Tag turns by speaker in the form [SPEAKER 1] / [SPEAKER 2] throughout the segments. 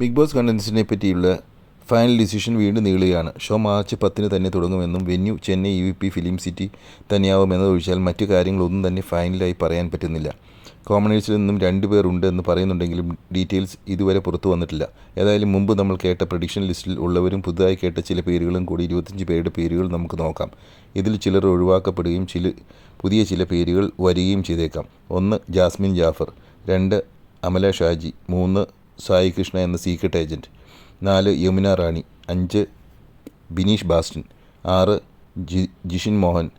[SPEAKER 1] Big boss കണ്ടൻസിനെ പറ്റിയുള്ള final decision വീണ്ടും നീളുകയാണ്. Show March പത്തിന് തന്നെ തുടങ്ങുമെന്നും venue Chennai U P film city തന്നെയാവുമെന്നതൊഴിച്ചാൽ മറ്റു കാര്യങ്ങളൊന്നും തന്നെ ഫൈനലായി പറയാൻ പറ്റുന്നില്ല. കോമണേഴ്സിൽ നിന്നും രണ്ടുപേർ ഉണ്ട് എന്ന് പറയുന്നുണ്ടെങ്കിലും ഡീറ്റെയിൽസ് ഇതുവരെ പുറത്തു വന്നിട്ടില്ല. ഏതായാലും മുമ്പ് നമ്മൾ കേട്ട പ്രഡിക്ഷൻ ലിസ്റ്റിൽ ഉള്ളവരും പുതുതായി കേട്ട ചില പേരുകളും കൂടി ഇരുപത്തഞ്ച് പേരുടെ പേരുകൾ നമുക്ക് നോക്കാം. ഇതിൽ ചിലർ ഒഴിവാക്കപ്പെടുകയും ചില പുതിയ ചില പേരുകൾ വരികയും ചെയ്തേക്കാം. ഒന്ന് ജാസ്മിൻ ജാഫർ രണ്ട് അമല ഷാജി മൂന്ന് സായി കൃഷ്ണ എന്ന സീക്രട്ട് ഏജന്റ് നാല് യമുന റാണി. അഞ്ച് ബിനീഷ് ബാസ്റ്റിൻ. ആറ് ജി ജിഷിൻ മോഹൻ.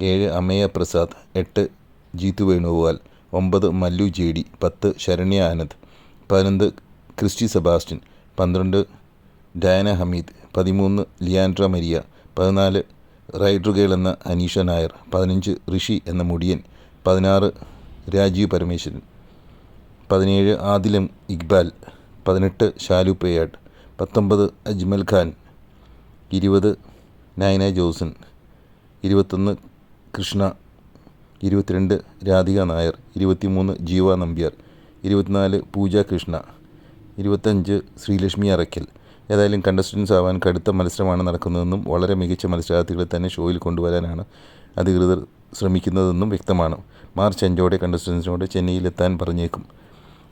[SPEAKER 1] ഏഴ് അമയ പ്രസാദ്. എട്ട് ജീതു വേണുഗോപാൽ. ഒമ്പത് മല്ലു ജെ ഡി പത്ത് ശരണ്യ ആനന്ദ്. പതിനൊന്ന് ക്രിസ്റ്റി സെബാസ്റ്റ്യൻ. പന്ത്രണ്ട് ഡയന ഹമീദ്. പതിമൂന്ന് ലിയാൻഡ്ര മരിയ. പതിനാല് റൈഡ്രുഗേൾ എന്ന അനീഷ നായർ. പതിനഞ്ച് ഋഷി എന്ന മുടിയൻ. പതിനാറ് രാജീവ് പരമേശ്വരൻ. പതിനേഴ് ആദിലം ഇക്ബാൽ പതിനെട്ട് ഷാലു പേയാട്ട് പത്തൊമ്പത് അജ്മൽ ഖാൻ ഇരുപത് നയന ജോസൻ ഇരുപത്തൊന്ന് കൃഷ്ണ ഇരുപത്തിരണ്ട് രാധിക നായർ ഇരുപത്തിമൂന്ന് ജീവ നമ്പ്യാർ ഇരുപത്തിനാല് പൂജ കൃഷ്ണ ഇരുപത്തഞ്ച് ശ്രീലക്ഷ്മി അറയ്ക്കൽ. ഏതായാലും കണ്ടസ്റ്റൻസ് ആവാൻ കടുത്ത മത്സരമാണ് നടക്കുന്നതെന്നും വളരെ മികച്ച മത്സരാർത്ഥികളെ തന്നെ ഷോയിൽ കൊണ്ടുവരാനാണ് അധികൃതർ ശ്രമിക്കുന്നതെന്നും വ്യക്തമാണ്. മാർച്ച് അഞ്ചോടെ കണ്ടസ്റ്റൻസിനോട് ചെന്നൈയിലെത്താൻ പറഞ്ഞേക്കും.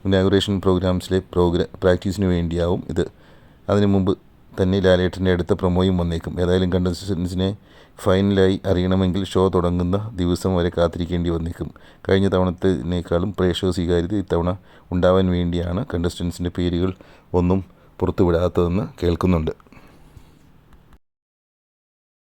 [SPEAKER 1] ഇനാഗുറേഷൻ പ്രോഗ്രാംസിലെ പ്രോഗ്രാ പ്രാക്ടീസിന് വേണ്ടിയാവും ഇത്. അതിനു മുമ്പ് തന്നെ ലാലേട്ടന്റെ അടുത്ത പ്രൊമോയും വന്നേക്കും. ഏതായാലും കണ്ടസ്റ്റൻസിനെ ഫൈനലായി അറിയണമെങ്കിൽ ഷോ തുടങ്ങുന്ന ദിവസം വരെ കാത്തിരിക്കേണ്ടി വന്നേക്കും. കഴിഞ്ഞ തവണത്തേക്കാളും പ്രേക്ഷക സ്വീകാര്യത ഇത്തവണ ഉണ്ടാവാൻ വേണ്ടിയാണ് കണ്ടസ്റ്റൻസിന്റെ പേരുകൾ ഒന്നും പുറത്തുവിടാത്തതെന്ന് കേൾക്കുന്നുണ്ട്.